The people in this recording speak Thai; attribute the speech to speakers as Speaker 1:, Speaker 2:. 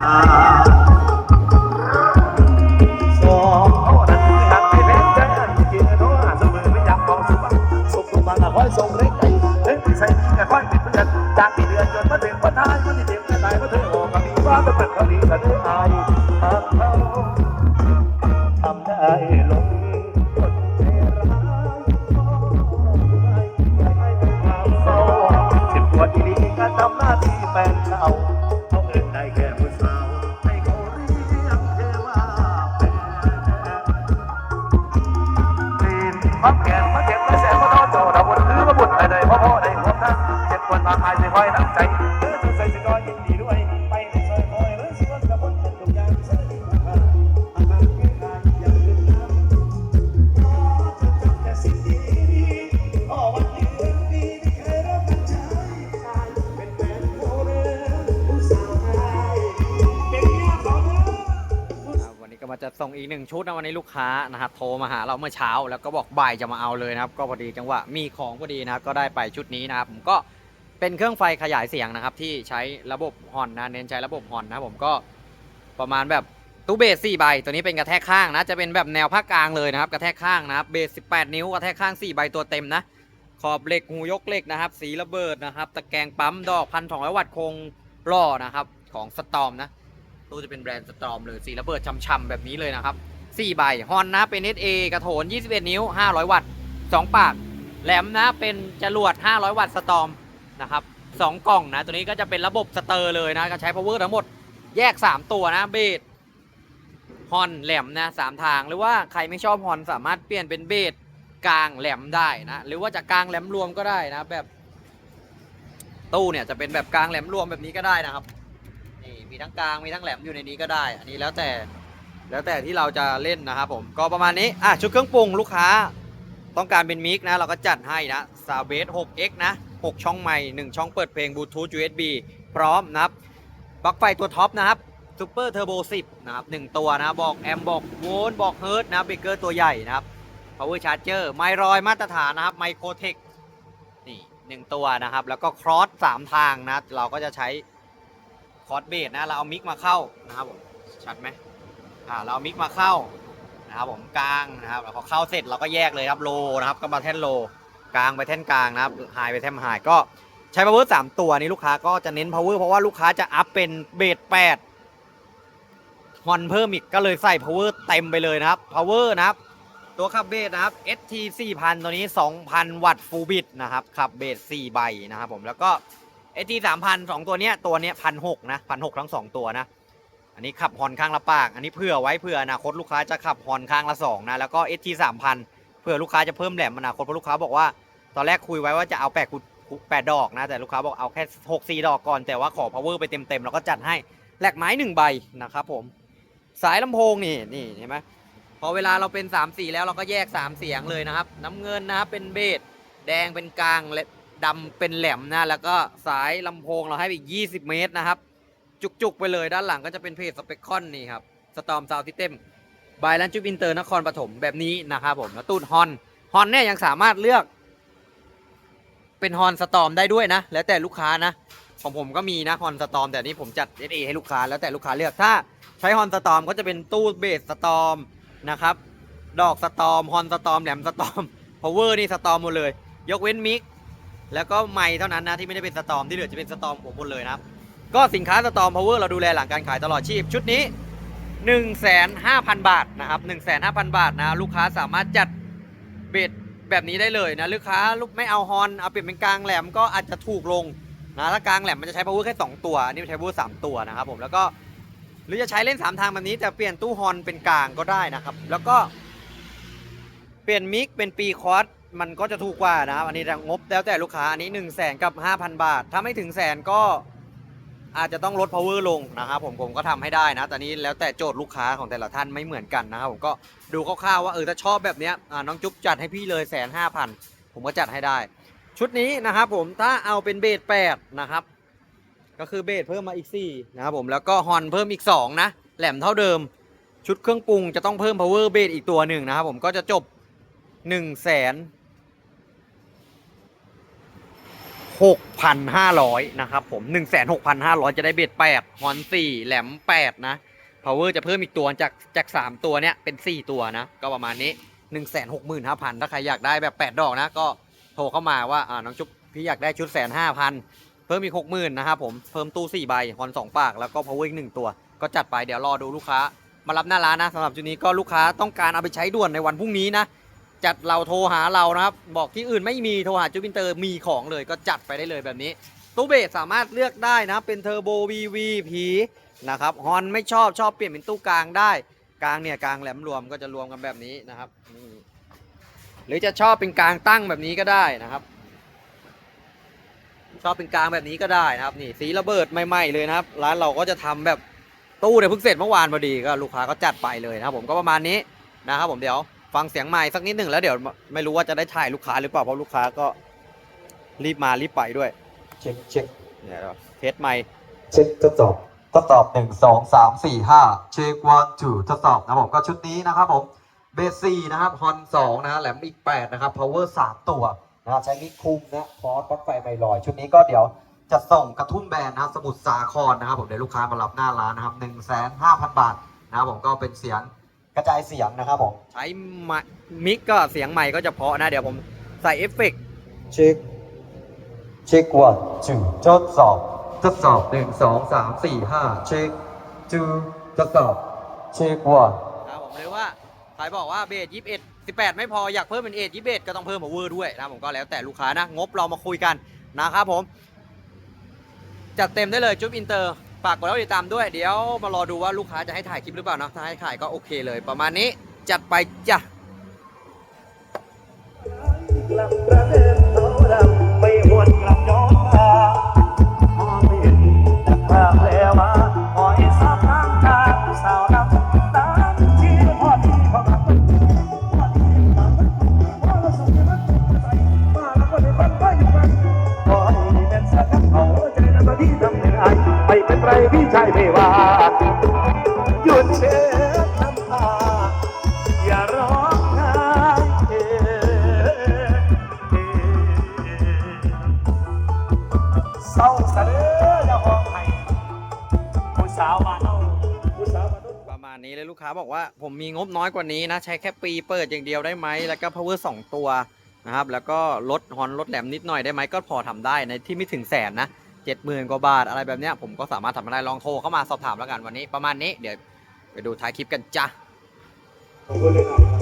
Speaker 1: จกินโน้อาเสมอไม่อยากบอกสุบังสุขทุกบางคอยส่งเล็กไก่เฮ้ยใส่ดีกับคอยเป็นเพื่อนจากมีเดือนจนมาถึงวันท้ายวันที่เด็กจะตายมาเธอออกกับมีว่าเป็นเขาดีกันเธออาย มันจะส่งอีก
Speaker 2: หนึ่งชุดนะวันนี้ลูกค้านะครับโทรมาหาเราเมื่อเช้า แล้วก็บอกบ่ายจะมาเอาเลยนะครับก็พอดีจังหวะมีของพอดีนะครับก็ได้ไปชุดนี้นะครับผมก็เป็นเครื่องไฟขยายเสียงนะครับที่ใช้ระบบฮอนนะเน้นใช้ระบบฮอนนะผมก็ประมาณแบบตู้เบส4ใบตัวนี้เป็นกระแทกข้างนะจะเป็นแบบแนวภาคกลางเลยนะครับกระแทกข้างนะครับเบส18 นิ้วกระแทกข้าง 4 ใบตัวเต็มนะขอบเหล็กหูยกเหล็กนะครับสีระเบิดนะครับตะแกรงปั๊มดอกพันสองร้อยวัตต์คงล่อนะครับของสตอมนะ ตู้จะเป็นแบรนด์สตรอมเลยสีระเบิดช่ำๆแบบนี้เลยนะครับ4ใบฮอนนะเป็น SA กระโถน 21 นิ้ว 500 วัตต์ 2 ปาก แหลมนะเป็นจรวด 500 วัตต์สตอมนะครับ2กล่องนะ ตัวนี้ก็จะเป็นระบบสเตอร์เลยนะก็ใช้ power ทั้งหมดแยก 3 ตัวนะเบสฮอนแหลมนะสามทางหรือว่าใครไม่ชอบฮอนสามารถเปลี่ยนเป็นเบสกลางแหลมได้นะหรือว่าจะกลางแหลมรวมก็ได้นะแบบตู้เนี่ยจะเป็นแบบกลางแหลมรวมแบบนี้ก็ได้นะครับ มีทั้งกลางมีทั้งแหลมอยู่ในนี้ก็ได้ อันนี้แล้วแต่แล้วแต่ที่เราจะเล่นนะครับผมก็ประมาณนี้อะชุดเครื่องปรุงลูกค้า ต้องการเป็นมิกนะเราก็จัดให้นะซาเบส 6x นะ 6 ช่องใหม่ 1 ช่องเปิดเพลงบลูทูธ USB พร้อมนะครับปลั๊กไฟตัวท็อปนะครับซูเปอร์เทอร์โบ10นะครับ1ตัวนะบอกแอมบอกโวลต์บอกเฮิร์ตนะเบเกอร์ตัวใหญ่นะครับ power charger ไมรอยมาตรฐานนะครับไมโครเทคนี่หนึ่งตัวนะครับ แล้วก็ครอสสามทางนะเราก็จะใช้ คอร์ดเบสนะเราเอามิกมาเข้านะครับผมชัดไหมอ่าเราเอามิกมาเข้านะครับผมกลางนะครับแล้วพอเข้าเสร็จเราก็แยกเลยครับโลนะครับก็มาแท่นโลกลางไปแท่นกลางนะครับไฮไปแท่นไฮก็ใช้ power 3 ตัวนี้ลูกค้าก็จะเน้น power เพราะว่าลูกค้าจะอัพเป็นเบส8ฮอนเพิ่มอีกก็เลยใส่ power เต็มไปเลยนะครับ power นะครับตัวขับเบสนะครับ ST 4000 ตัวนี้ 2,000 วัตต์ฟูลบิตนะครับขับเบส4ใบนะครับผมแล้วก็ ST 3000สองตัวเนี้ยตัวเนี้ยพันหกนะพันหกทั้งสองตัวนะ อันนี้ขับฮอนข้างละปาก อันนี้เผื่อไว้เผื่ออนาคตลูกค้าจะขับฮอนข้างละสองนะ แล้วก็ ST 3000เผื่อลูกค้าจะเพิ่มแหลมอนาคตเพราะลูกค้าบอกว่า ตอนแรกคุยไว้ว่าจะเอาแปดแปดดอกนะ แต่ลูกค้าบอกเอาแค่หกสี่ดอกก่อนแต่ว่าขอ power ไปเต็มๆแล้วก็จัดให้แหลกไม้หนึ่งใบนะครับผม สายลำโพงนี่นี่เห็นไหมพอเวลาเราเป็น3สีแล้วเราก็แยก 3 เสียงเลยนะครับ น้ำเงินนะครับเป็นเบสแดงเป็นกลางและ ดำเป็นแหลมนะแล้วก็สายลำโพงเราให้ไปอีก 20 เมตรนะครับ จุกๆไปเลยด้านหลังก็จะเป็นเพจสเปคคอนนี่ครับสตอมซาวซิเต็มบายลันจุบอินเตอร์นครปฐมแบบนี้นะครับผมแล้วตูดฮอนฮอนเนี่ยยังสามารถเลือก เป็นฮอนสตอมได้ด้วยนะ แล้วแต่ลูกค้านะ ของผมก็มีนะฮอนสตอมแต่นี้ผมจัด SA ให้ลูกค้าแล้วแต่ลูกค้าเลือกถ้าใช้ฮอนสตอมก็จะเป็นตู้เบสสตอมนะครับ ดอกสตอมฮอนสตอมแหลมสตอมพาวเวอร์นี่สตอมหมดเลย ยกเว้นมิก แล้วก็ไม้เท่านั้นนะที่ไม่ได้เป็นสตอมที่เหลือจะเป็นสตอมผมหมดเลยนะครับ ก็สินค้าสตอมพาวเวอร์เราดูแลหลังการขายตลอดชีพ ชุดนี้ 1 5 0 0 0 บาทนะครับ1 5 0 0 0 บาทนะลูกค้าสามารถจัดเบสแบบนี้ได้เลยนะลูกค้าลูกไม่เอาฮอนเอาเปลี่ยนเป็นกลางแหลมก็อาจจะถูกลงนะถ้ากลางแหลมมันจะใช้ power แค่ 2 ตัวอันนี้ใช้ power 3ตัวนะครับผมแล้วก็หรือจะใช้เล่น 3 ทางแบบนี้แต่เปลี่ยนตู้ฮอนเป็นกลางก็ได้นะครับ แล้วก็เปลี่ยนมิกเป็นปีคอร์ส มันก็จะถูกกว่านะครับอันนี้งบแล้วแต่ลูกค้าอันนี้1นึ่งแสนกับ 5,000 บาท ถ้าไม่ถึงแสนก็อาจจะต้องลด power ลงนะครับผมผมก็ทำให้ได้นะตอนนี้แล้วแต่โจทย์ลูกค้าของแต่ละท่านไม่เหมือนกันนะครับผมก็ดูคร่าวๆว่าเออถ้าชอบแบบเนี้ยน้องจุ๊บจัดให้พี่เลยแสนห้าพันผมก็จัดให้ได้ ชุดนี้นะครับผมถ้าเอาเป็นเบสแปดนะครับ ก็คือเบสเพิ่มมาอีก4นะครับผมแล้วก็ฮอนเพิ่มอีก2นะแหลมเท่าเดิม ชุดเครื่องปรุงจะต้องเพิ่ม power base อีกตัวหนึ่งนะครับผมก็จะจบ1นึ่งแสน 6,500 นะครับผม 16,500 จะได้เบ็ด8ฮอน4แหลม 8 นะ power จะเพิ่มอีกตัวจากจาก 3 ตัวเนี้ยเป็น 4 ตัวนะ ก็ประมาณนี้ 165,000 ถ้าใครอยากได้แบบ 8 ดอกนะ ก็โทรเข้ามาว่าอ่าน้องจุ๊บพี่อยากได้ชุดแสนห้าพันเพิ่มอีก 60,000 นะครับผม เพิ่มตู้ 4 ใบฮอน2 ปาก แล้วก็ power อีก 1 ตัว ก็จัดไปเดี๋ยวรอดูลูกค้า มารับหน้าร้านนะสำหรับจุดนี้ก็ลูกค้าต้องการเอาไปใช้ด่วนในวันพรุ่งนี้นะ จัดเราโทรหาเรานะครับ บอกที่อื่นไม่มีโทรหาจูบินเตอร์มีของเลยก็จัดไปได้เลยแบบนี้ตู้เบสสามารถเลือกได้นะเป็นเทอร์โบวีวีพีนะครับฮอนไม่ชอบชอบเปลี่ยนเป็นตู้กลางได้กลางเนี่ยกลางแหลมรวมก็จะรวมกันแบบนี้นะครับนี่หรือจะชอบเป็นกลางตั้งแบบนี้ก็ได้นะครับ ชอบเป็นกลางแบบนี้ก็ได้นะครับนี่สีระเบิดใหม่ๆเลยนะครับ ร้านเราก็จะทำแบบตู้เนี่ยเพิ่งเสร็จเมื่อวานพอดีก็ลูกค้าก็จัดไปเลยนะครับผมก็ประมาณนี้นะครับผมเดี๋ยว ฟังเสียงใหม่สักนิดหนึ่งแล้วเดี๋ยวไม่รู้ว่าจะได้ถ่ายลูกค้าหรือเปล่าเพราะลูกค้าก็รีบมารีบไปด้วย
Speaker 3: เช็คเช็ค
Speaker 2: เนี่ยเดี๋ยวเทสใหม่
Speaker 3: เช็คทดสอบทดสอบหนึ่งสองสามสี่ห้าเช็ค one two ทดสอบนะครับผมก็ชุดนี้นะครับผมเบสสี่นะครับฮอนสองนะฮะแหลมอีกแปดนะครับ power สามตัวนะครับใช้มิกคุมนะคอร์สปลั๊กไฟไม่ลอย ชุดนี้ก็เดี๋ยวจะส่งกระทุ่มแบนนะครับสมุทรสาครนะครับผมเดี๋ยวลูกค้ามารับหน้าร้านนะครับหนึ่งแสนห้าพันบาทนะครับผมก็เป็นเสียง กระจายเสียงนะครับผม
Speaker 2: ใช้ไมมิกก็เสียงใหม่ก็จะเพราะนะ เดี๋ยวผมใส่เอฟเฟกต์
Speaker 3: เช็คเช็ค one two ทดสอบทดสอบหนึ่งสองสามสี่ห้าเช็ค two ทดสอบเช็ค one
Speaker 2: นะครับผมเลยว่าใครบอกว่าเบสยี่สิบเอ็ดสิบแปดไม่พออยากเพิ่มเป็นเอทยี่สิบเอ็ดก็ต้องเพิ่มพาวเวอร์ด้วยนะครับผมก็แล้วแต่ลูกค้านะ งบเรามาคุยกันนะครับผม จัดเต็มได้เลยจุ๊บอินเตอร์ ฝากกดแล้วติดตามด้วยเดี๋ยวมารอดูว่าลูกค้าจะให้ถ่ายคลิปหรือเปล่านะถ้าให้ถ่ายก็โอเคเลย ประมาณนี้จัดไปจ้ะ
Speaker 1: ไม่ว่าหยุดเช็ดน้ำตาอย่าร้องไห้เอ่เศร้าเสะเด้ออย่าห้องไห้ผู้สาวมาเนาผู้สาวมาเนา
Speaker 2: ประมาณนี้เลยลูกค้าบอกว่าผมมีงบน้อยกว่านี้นะ ใช้แค่ปีเปิดอย่างเดียวได้ไหม แล้วก็ power 2 ตัวนะครับ แล้วก็ลดฮอนลดแหลมนิดหน่อยได้ไหมก็พอทำได้ในที่ไม่ถึงแสนนะ เจ็ดหมื่นกว่าบาทอะไรแบบเนี้ยผมก็สามารถทำได้ลองโทรเข้ามาสอบถามแล้วกันวันนี้ ประมาณนี้เดี๋ยวไปดูท้ายคลิปกันจ้ะ
Speaker 1: ขอบคุณเลยครับ